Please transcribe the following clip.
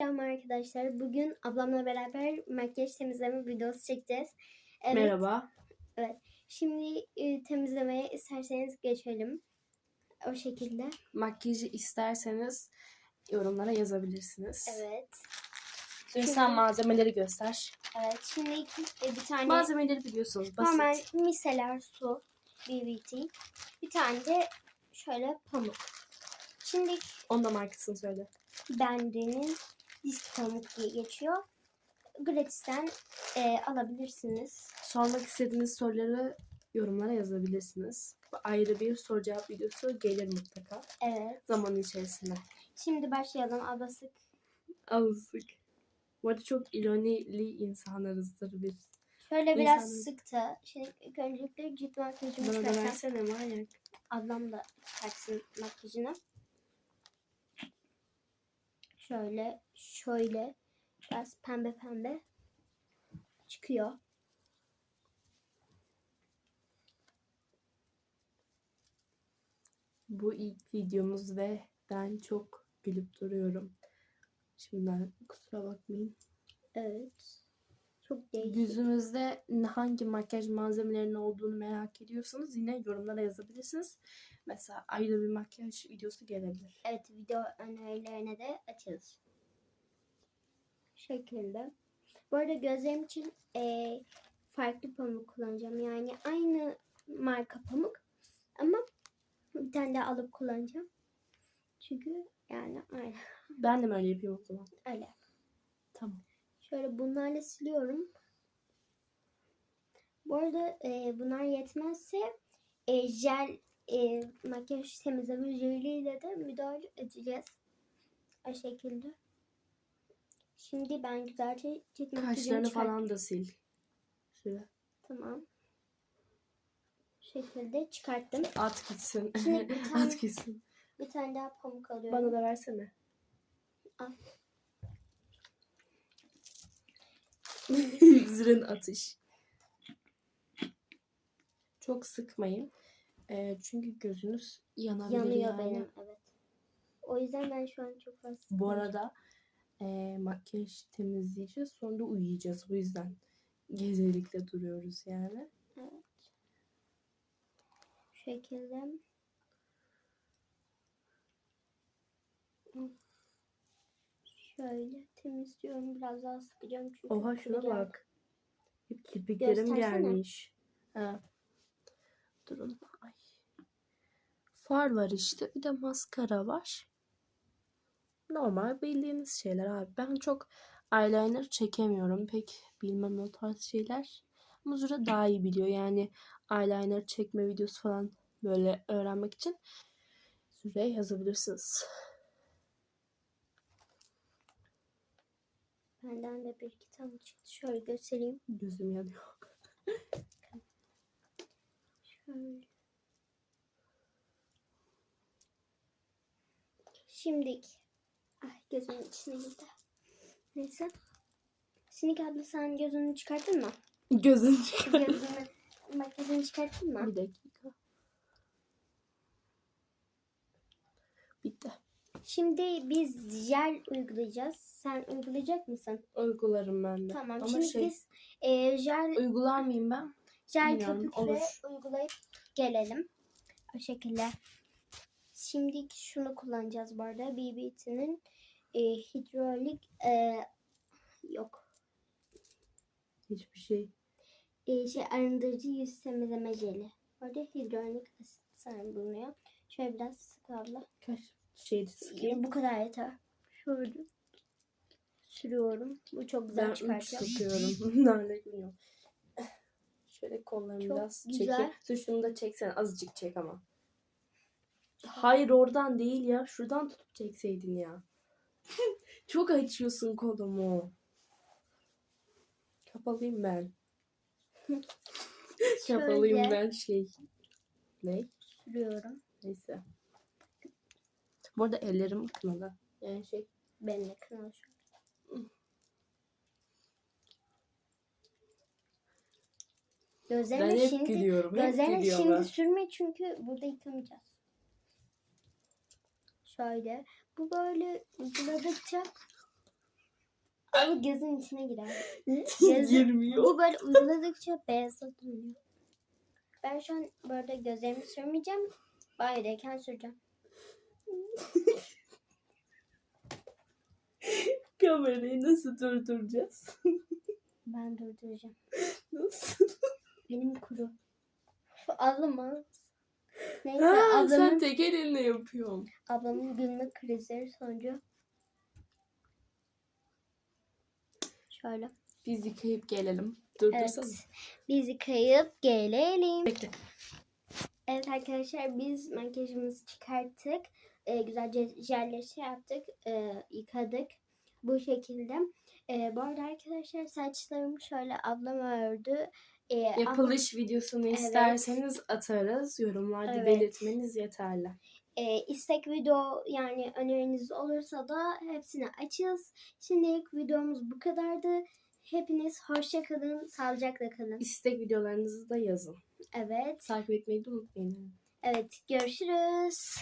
Merhaba arkadaşlar. Bugün ablamla beraber makyaj temizleme videosu çekeceğiz. Evet, Merhaba. Şimdi e, temizlemeye isterseniz geçelim. O şekilde. Makyajı isterseniz yorumlara yazabilirsiniz. Evet. Şimdi sen malzemeleri göster. Evet. Şimdi iki, e, bir tane Malzemeleri biliyorsunuz basit. normal miseler su BBT. Bir tane de şöyle pamuk. Şimdi Onun da markasını söyle. Bende'nin disk pamuk diye geçiyor. Gratis'ten e, alabilirsiniz. Sormak istediğiniz soruları yorumlara yazabilirsiniz. Ayrı bir soru cevap videosu gelir mutlaka Evet. zaman içerisinde. Şimdi başlayalım. Ablasık Alışık. Bu arada çok ironili insanlarızdır biz. Şöyle biraz İnsanın- sıktı. Şimdi ilk öncelikle cilt makyajımı Bana da versene manyak. Ablam da çıkartsın makyajını. Şöyle, şöyle biraz pembe pembe çıkıyor. Bu ilk videomuz ve ben çok gülüp duruyorum. Şimdiden kusura bakmayın. Evet. Çok değişik. Yüzünüzde hangi makyaj malzemelerinin olduğunu merak ediyorsanız yine yorumlara yazabilirsiniz. Mesela ayrı bir makyaj videosu gelebilir. Evet video önerilerine de açarız. Şekilde. Bu arada gözlerim için eee, farklı pamuk kullanacağım. Yani aynı marka pamuk ama bir tane daha alıp kullanacağım. Çünkü yani aynı. Ben de mi öyle yapayım o zaman? Öyle. Tamam. Şöyle bunlarla siliyorum. Bu arada eee, bunlar yetmezse eee, jel eee, makyaj temizleme jeliyle de müdahale edeceğiz. O şekilde. Şimdi ben güzelce cilt Kaşlarını falan da sil. Süre. Tamam. Bu şekilde çıkarttım. At gitsin. Şimdi bir tane- At gitsin. Bir tane daha pamuk alıyorum. Bana da versene. Al. Zırın atış. Çok sıkmayın. Ee, çünkü gözünüz yanabilir Yanıyor yani. benim. Evet. O yüzden ben şu an çok fazla Bu arada e, makyaj temizleyeceğiz. Sonra da uyuyacağız. Bu yüzden gecelikle duruyoruz yani. Bu şekilde. Şöyle temizliyorum. Biraz daha sıkacağım çünkü. Oha şuna kıracağım. bak. Kirpiklerim Göstersene. gelmiş. Ha. Durun. Ay. Far var işte. Bir de maskara var. Normal bildiğiniz şeyler abi. Ben çok eyeliner çekemiyorum. Pek bilmem o tarz şeyler. Ama Züre daha iyi biliyor. Yani eyeliner çekme videosu falan böyle öğrenmek için Züre yazabilirsiniz. Benden de bir iki tane çıktı. Şöyle göstereyim. Gözüm yanıyor. Şöyle. Şimdi ay gözümün içine girdi. Neyse. Sinik abla sen gözünü çıkarttın mı? Gözünü makyajını çıkarttın mı? Bir dakika. Bitti. Şimdi biz jel uygulayacağız. Sen uygulayacak mısın? Uygularım ben de. Tamam. Ama şimdi şey, biz e, jel uygular mıyım ben? jel bilmiyorum, köpükle olur. uygulayıp gelelim. O şekilde. Şimdi şunu kullanacağız bu arada. BBT'nin e, hidrolik e, yok. Hiçbir şey. E, şey arındırıcı yüz temizleme jeli. Orada hidrolik asit sanırım bulunuyor. Şöyle biraz sık abla. Kaç şeydi sıkayım. Bu kadar yeter. Şöyle sürüyorum. Bu çok güzel Ben üç çıkartacağım. sıkıyorum. Nerede bilmiyorum. Şöyle kollarımı Çok biraz çekeyim. Şunu da çeksen azıcık çek ama. Hayır oradan değil ya. Şuradan tutup çekseydin ya. Çok açıyorsun kolumu. Kapalıyım ben. Kapalıyım ben şey. Ne? sürüyorum. Neyse. Bu arada ellerim kınalı. Yani şey. Benimle kınalı şu. Ben Gözlerine hep şimdi gülüyorum. Hep gözlerine gülüyorum şimdi ben. sürme çünkü burada yıkamayacağız. Şöyle. Bu böyle uyguladıkça Ama gözün içine girer. Gözü- Girmiyor. Bu böyle uyguladıkça beyazlatılıyor. Ben şu an böyle gözlerimi sürmeyeceğim. Banyodayken süreceğim. Kamerayı nasıl durduracağız? Ben durduracağım. Nasıl? Benim kuru. Şu ablama. Neyse Ha, sen ablamın, tek elinle yapıyorsun. ablamın gülme krizleri sonucu. Şöyle. Biz yıkayıp gelelim. Durdursana. Evet. Biz yıkayıp gelelim. Bekle. Evet arkadaşlar biz makyajımızı çıkarttık. Ee, güzelce jelleri şey yaptık. ee, yıkadık. Bu şekilde. Ee, bu arada arkadaşlar saçlarımı şöyle ablam ördü. Ee, Yapılış videosunu Evet. isterseniz atarız. Yorumlarda Evet. belirtmeniz yeterli. e, istek video yani öneriniz olursa da hepsini açığız. Şimdilik videomuz bu kadardı. Hepiniz hoşça kalın, sağlıcakla kalın. İstek videolarınızı da yazın. Evet. Takip etmeyi de unutmayın. Evet, görüşürüz.